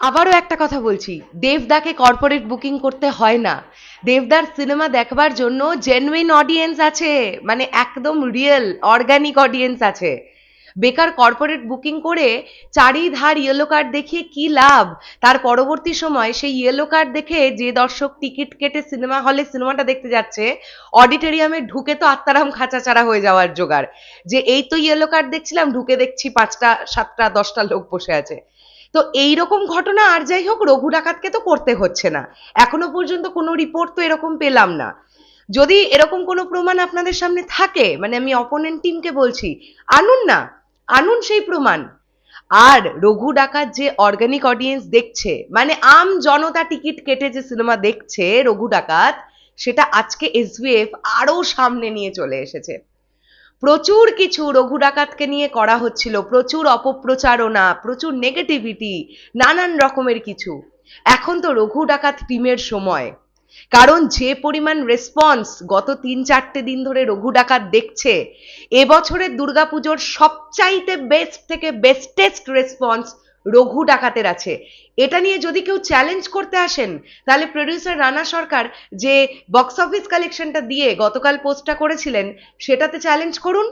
আবারও একটা কথা বলছি, দেবদাকে কর্পোরেট বুকিং করতে হয় না। দেবদার সিনেমা দেখবার জন্য জেনুইন অডিয়েন্স আছে মানে একদম রিয়েল অর্গানিক অডিয়েন্স আছে। বেকার কর্পোরেট বুকিং করে চারিধার ইয়েলো কার্ড দেখিয়ে কি লাভ? তার পরবর্তী সময় সেই ইয়েলো কার্ড দেখে যে দর্শক টিকিট কেটে সিনেমা হলে সিনেমাটা দেখতে যাচ্ছে অডিটোরিয়ামে ঢুকে তো আত্মারাম খাঁচাচারা হয়ে যাওয়ার জোগাড়। যে এই তো ইয়েলো কার্ড দেখছিলাম, ঢুকে দেখছি পাঁচটা, সাতটা, দশটা লোক বসে আছে। তো এই রকম ঘটনা আর যাই হোক, রঘু ডাকাতকে তো করতে হচ্ছে না। এখনও পর্যন্ত কোনো রিপোর্ট তো এরকম পেলাম না। যদি এরকম কোনো প্রমাণ আপনাদের সামনে থাকে মানে আমি অপোনেন্ট টিমকে বলছি, আনুন না, আনুন সেই প্রমাণ। আর রঘু ডাকাত যে অর্গানিক অডিয়েন্স দেখছে মানে আম জনতা টিকিট কেটে যে সিনেমা দেখছে রঘু ডাকাত, সেটা আজকে এসবিএফ আরও সামনে নিয়ে চলে এসেছে। প্রচুর কিছু রঘু ডাকাতকে নিয়ে করা হচ্ছিল, প্রচুর অপপ্রচারণা, প্রচুর নেগেটিভিটি নানান রকমের কিছু। এখন তো রঘু ডাকাত টিমের সময়। কারণ যে পরিমাণ রেসপন্স গত তিন চারটে দিন ধরে রঘু ডাকাত দেখছে এবছরের দুর্গাপুজোর সবচাইতে বেস্ট থেকে বেস্টেস্ট রেসপন্স রঘু ডাকাতের আছে। এটা নিয়ে যদি কেউ চ্যালেঞ্জ করতে আসেন, তাহলে প্রডিউসার রানা সরকার যে বক্স অফিস কালেকশনটা দিয়ে গতকাল পোস্টটা করেছিলেন, সেটাতে চ্যালেঞ্জ করুন।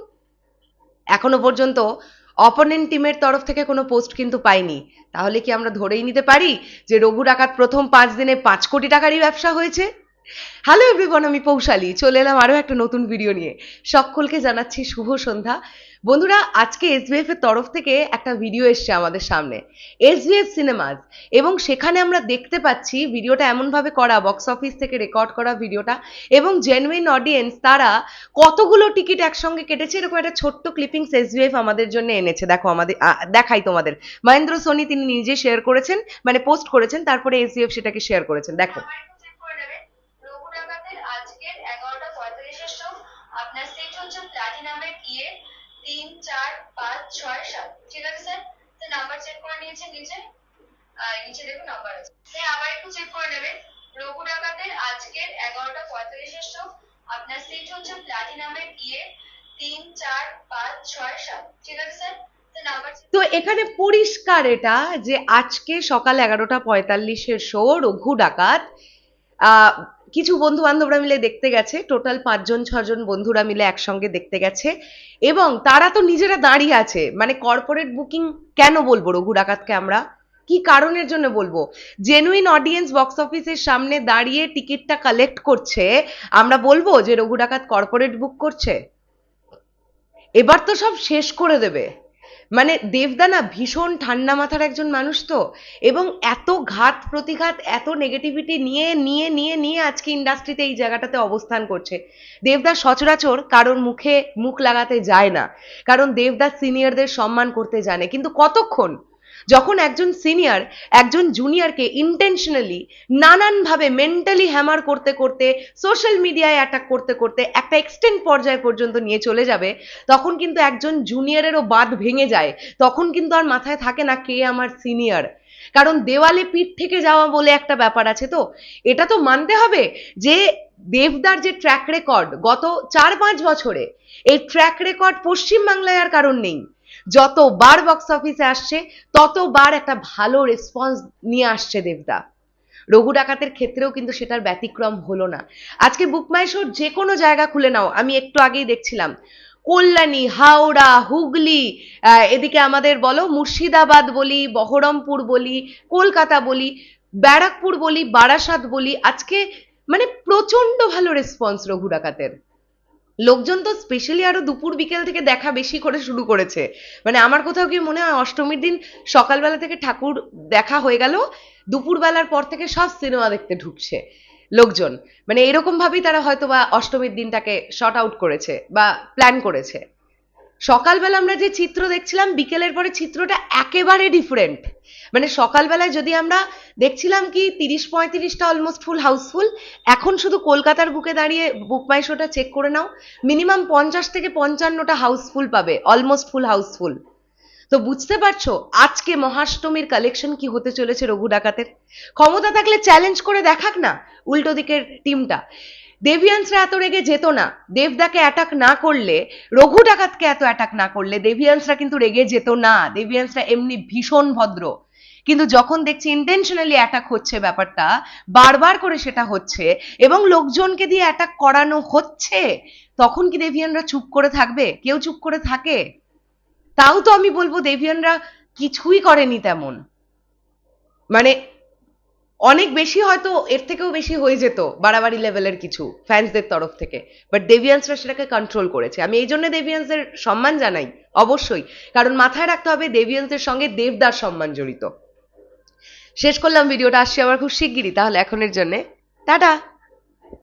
এখনও পর্যন্ত অপোনেন্ট টিমের তরফ থেকে কোনো পোস্ট কিন্তু পাইনি। তাহলে কি আমরা ধরেই নিতে পারি যে রঘু ডাকাত প্রথম পাঁচ দিনে পাঁচ কোটি টাকারই ব্যবসা হয়েছে? হ্যালো এভরিওয়ান আমি পৌশালী। চলে এলাম আরও একটা নতুন ভিডিও নিয়ে। সকলকে জানাচ্ছি শুভ সন্ধ্যা। বন্ধুরা, আজকে এসবিএফ এর তরফ থেকে একটা ভিডিও এসছে আমাদের সামনে। এসবিএফ সিনেমাস এবং সেখানে আমরা দেখতে পাচ্ছি ভিডিওটা এমনভাবে করা বক্স অফিস থেকে রেকর্ড করা ভিডিওটা এবং জেনুইন অডিয়েন্স তারা কতগুলো টিকিট একসঙ্গে কেটেছে, এরকম একটা ছোট্ট ক্লিপিংস এসবিএফ আমাদের জন্য এনেছে। দেখো আমাদের দেখাই তোমাদের। মহেন্দ্র, সোনি, তিনি নিজে শেয়ার করেছেন মানে পোস্ট করেছেন, তারপরে এসবিএফ সেটাকে শেয়ার করেছেন। দেখো আমার একটু চেক করে নেবেন রঘু ডাকাতের আজকের এগারোটা পঁয়তাল্লিশের শো আপনার সিট হচ্ছে প্লাটিনামের ইয়ে তিন, চার, পাঁচ, ছয়, সাত। ঠিক আছে স্যার স্যার নাম্বার চেক করে নিয়েছেন নিচে। নিচে দেখুন নাম্বার আছে। স্যার আবার একটু চেক করে নেবেন। রঘু ডাকাতের আজকের এগারোটা পঁয়তাল্লিশের শো আপনার সিট হচ্ছে প্লাটিনামের ইয়ে তিন, চার, পাঁচ, ছয়, সাত। ঠিক আছে স্যার তো এখানে পরিষ্কার এটা যে আজকে সকাল এগারোটা পঁয়তাল্লিশের শো রঘু ডাকাত। কিছু বন্ধু বান্ধবরা মিলে দেখতে গেছে টোটাল পাঁচজন ছজন বন্ধুরা মিলে একসঙ্গে দেখতে গেছে, এবং তারা তো নিজেরা দাঁড়িয়ে আছে মানে কর্পোরেট বুকিং কেন বলব রঘু ডাকাতকে আমরা? কি কারণের জন্য বলব? জেনুইন অডিয়েন্স বক্স অফিসের সামনে দাঁড়িয়ে টিকিটটা কালেক্ট করছে, আমরা বলব যে রঘু ডাকাত কর্পোরেট বুক করছে? এবার তো সব শেষ করে দেবে। মানে দেবদা না ভীষণ ঠান্ডা মাথার একজন মানুষ তো, এবং এত ঘাত প্রতিঘাত, এত নেগেটিভিটি নিয়ে নিয়ে নিয়ে নিয়ে আজকে ইন্ডাস্ট্রিতে এই জায়গাটাতে অবস্থান করছে। দেবদা সচরাচর কারোর মুখে মুখ লাগাতে যায় না, কারণ দেবদা সিনিয়রদের সম্মান করতে জানে। কিন্তু কতক্ষণ? যখন একজন সিনিয়র একজন জুনিয়রকে ইন্টেনশনালি নানানভাবে মেন্টালি হ্যামার করতে করতে সোশ্যাল মিডিয়ায় অ্যাটাক করতে করতে একটা এক্সটেন্ট পর্যায় পর্যন্ত নিয়ে চলে যাবে, তখন কিন্তু একজন জুনিয়রেরও বাদ ভেঙে যায়। তখন কিন্তু আর মাথায় থাকে না কে আমার সিনিয়র কারণ দেওয়ালে পিঠ থেকে যাওয়া বলে একটা ব্যাপার আছে তো। এটা তো মানতে হবে যে দেবদার যে ট্র্যাক রেকর্ড গত চার পাঁচ বছরে, এই ট্র্যাক রেকর্ড পশ্চিমবাংলায় আর কারণ নেই। যতবার বক্স অফিসে আসছে, ততবার একটা ভালো রেসপন্স নিয়ে আসছে দেবদা। রঘু ডাকাতের ক্ষেত্রেও কিন্তু সেটার ব্যতিক্রম হলো না। আজকে বুকমাইশোর যে কোনো জায়গা খুলে নাও, আমি একটু আগেই দেখছিলাম। কল্যাণী, হাওড়া, হুগলি এদিকে আমাদের বলো, মুর্শিদাবাদ বলি, বহরমপুর বলি, কলকাতা বলি, ব্যারাকপুর বলি, বারাসাত বলি, আজকে মানে প্রচণ্ড ভালো রেসপন্স রঘু ডাকাতের। লোকজন তো স্পেশালি আরও দুপুর, বিকেল থেকে দেখা বেশি করে শুরু করেছে। মানে আমার কোথাও কি মনে হয় অষ্টমীর দিন সকালবেলা থেকে ঠাকুর দেখা হয়ে গেল, দুপুরবেলার পর থেকে সব সিনেমা দেখতে ঢুকছে লোকজন। মানে এরকম ভাবেই তারা হয়তো বা অষ্টমীর দিনটাকে শর্ট আউট করেছে বা প্ল্যান করেছে। সকালবেলা আমরা যে চিত্র দেখছিলাম, বিকেলের পরে চিত্রটা একেবারে ডিফারেন্ট মানে সকালবেলায় যদি আমরা দেখছিলাম কি তিরিশ পঁয়ত্রিশটা অলমোস্ট ফুল হাউসফুল এখন শুধু কলকাতার বুকে দাঁড়িয়ে বুক মাই শোটা চেক করে নাও মিনিমাম পঞ্চাশ থেকে পঞ্চান্নটা হাউসফুল পাবে অলমোস্ট ফুল হাউসফুল তো বুঝতে পারছ আজকে মহাষ্টমীর কালেকশন কি হতে চলেছে রঘু ডাকাতের? ক্ষমতা থাকলে চ্যালেঞ্জ করে দেখাক না, উল্টো দিকের টিমটা দেভিয়ান্সরা এত রেগে যেত না। দেবদাকে অ্যাটাক না করলে, রঘু ডাকাতকে এত অ্যাটাক না করলে দেভিয়ান্সরা কিন্তু রেগে যেত না। দেভিয়ান্সরা এমনি ভীষণ ভদ্র। কিন্তু যখন দেখছি ইন্টেনশনালি অ্যাটাক হচ্ছে ব্যাপারটা, বারবার করে সেটা হচ্ছে এবং লোকজনকে দিয়ে অ্যাটাক করানো হচ্ছে, তখন কি দেভিয়ানরা চুপ করে থাকবে? কেউ চুপ করে থাকে? তাও তো আমি বলব দেভিয়ানরা কিছুই করেনি তেমন। মানে অনেক বেশি হয়তো এর থেকেও বেশি হয়ে যেত বাড়াবাড়ি লেভেলের কিছু ফ্যান্সদের তরফ থেকে। বাট দেভিয়ান্সরা সেটাকে কন্ট্রোল করেছে। আমি এই জন্য দেবিয়ান্সের সম্মান জানাই, অবশ্যই। কারণ মাথায় রাখতে হবে দেবিয়ান্সের সঙ্গে দেবদার সম্মান জড়িত। শেষ করলাম ভিডিওটা আসছি আবার খুব শিগগিরই, তাহলে এখনের জন্যে। টাটা!